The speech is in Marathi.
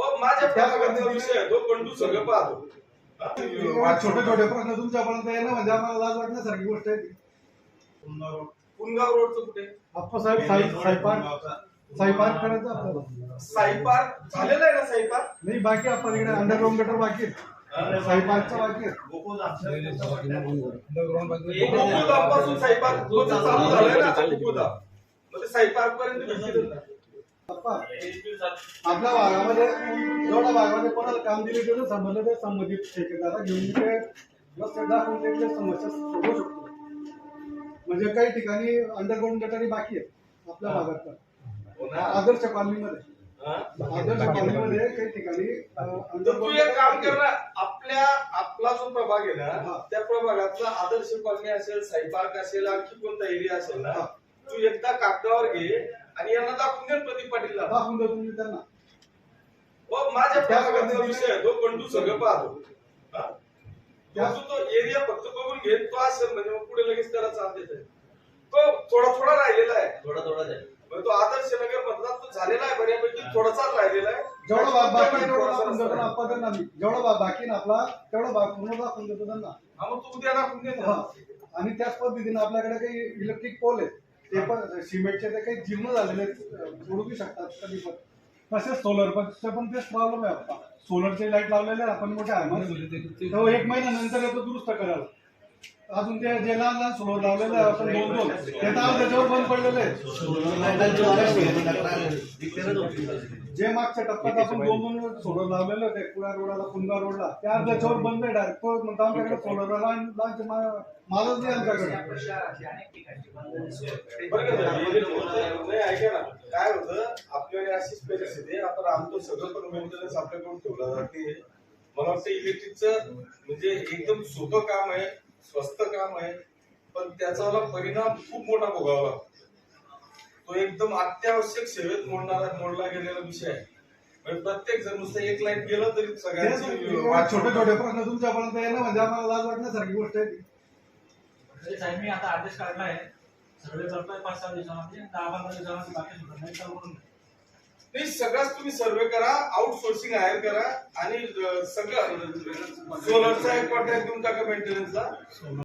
व माझ्या पद्धतीने- विषय आहे. तो सगळं पाहतो. छोटे छोटे प्रश्न तुमच्यापर्यंत येणं म्हणजे आम्हाला लाज वाटण्यासारखी गोष्ट आहे ती. पुनगाव रोडचं कुठे? आप्पासाहेब साई साईपार्क साईपार्क करायचं आपल्याला. साईपार झालेला आहे ना साईपार नाही बाकी आपण इकडे अंडरग्राऊंड गटर बाकी आहे साईपार्कचं बाकी आहे गोकुळधामपासून साईपार रोजचं चालू झालंय ना मग ते साईपार्क पर्यंत आपल्या भागामध्ये जेवढ्या भागामध्ये कोणाला काम दिले तेवढं संबंध ते संबंधित ठेकेदारा घेऊन ते व्यवस्थित दाखवून ते समस्या सोडवू शकतो म्हणजे काही ठिकाणी अंडरग्राऊंड गटारी बाकी आहेत आपल्या भागात तर. आदर्श कॉलनीमध्ये? आदर्श कॉलनीमध्ये काही ठिकाणी तर तू एक काम कर ना आपल्या आपला जो प्रभाग आहे. ना त्या प्रभागातला आदर्श कॉलनी असेल साईपार्क असेल आणखी कोणता एरिया असेल ना. तू एकदा कागदावर घे आणि यांना दाखवून दे प्रदीप पाटीलला. दाखवून देतो मी त्यांना. व माझ्या पद्धतीने- विषय आहे तो बंडू सगळं पाहतो. हा? त्या- तू तो एरिया फक्त बघून घे तो असेल म्हणजे मग पुढे लगेच त्याला चाल देत तो थोडा थोडा राहिलेला आहे. थोडा थोडा आहे म्हणजे तो आदर्श नगर मधला तो झालेला आहे बऱ्यापैकी थोडासा राहिलेला आहे. जेवढा बाकी तेवढा देतो जेवढा भाग बाकी ना आपला तेवढा भाग पूर्ण दाखवून देतो त्यांना. हा मग तू उद्या दाखवून दे हा. ना. आणि त्याच पद्धतीने आपल्याकडे काही इलेक्ट्रिक पोल आहेत. ते पण सिमेंटचे ते काही जीर्ण झालेले आहेत शकतात कधी पण. तसेच सोलर पण. ते पण तेच प्रॉब्लेम आहे आपला सोलरचे लाइट लावलेले आपण मोठे आहे तो एक नंतर येतो दुरुस्त करायला. अजून ते जे लहान लहान सोलर लावलेले आहे आपण दोन दोन ते तर त्याच्यावर बंद पडलेले आहे जे मागच्या टप्प्यात आपण दोन दोन सोलर लावलेले होते कुळा रोडला कुंदा रोडला त्या त्याच्यावर बंद आहे डायरेक्ट तो म्हणतो आमच्याकडे सोलर लाईन माझंच नाही आमच्याकडे. ऐका ना. काय होतं आपल्याकडे अशीच परिस्थिती आमचं सगळं पण मेंटेनन्स आपल्याकडून ठेवलं. जाते मला वाटतं इलेक्ट्रिकचं म्हणजे एकदम सोपं काम आहे स्वस्त काम आहे पण त्याचा परिणाम खूप मोठा भोगावा लागतो. तो एकदम अत्यावश्यक सेवेत मोडणारा मोडला गेलेला विषय आहे. म्हणजे प्रत्येक जण नुसतं एक लाइट गेलं तरी सगळ्यांची वाट छोटे छोटे प्रश्न तुमच्यापर्यंत येणं म्हणजे आम्हाला लाज वाटण्यासारखी गोष्ट आहे ती. म्हणजे साहेब मी आता आदेश काढलाय. सर्वे करतोय पाच सहा दिवसामध्ये दहा पंधरा दिवसामध्ये बाकी सुद्धा नाही तर म्हणून नाही. सगळंच तुम्ही सर्वे करा आउटसोर्सिंग हायर करा आणि सगळं. सोलरचा एक कॉन्ट्रॅक्ट देऊन टाका मेंटेनन्सला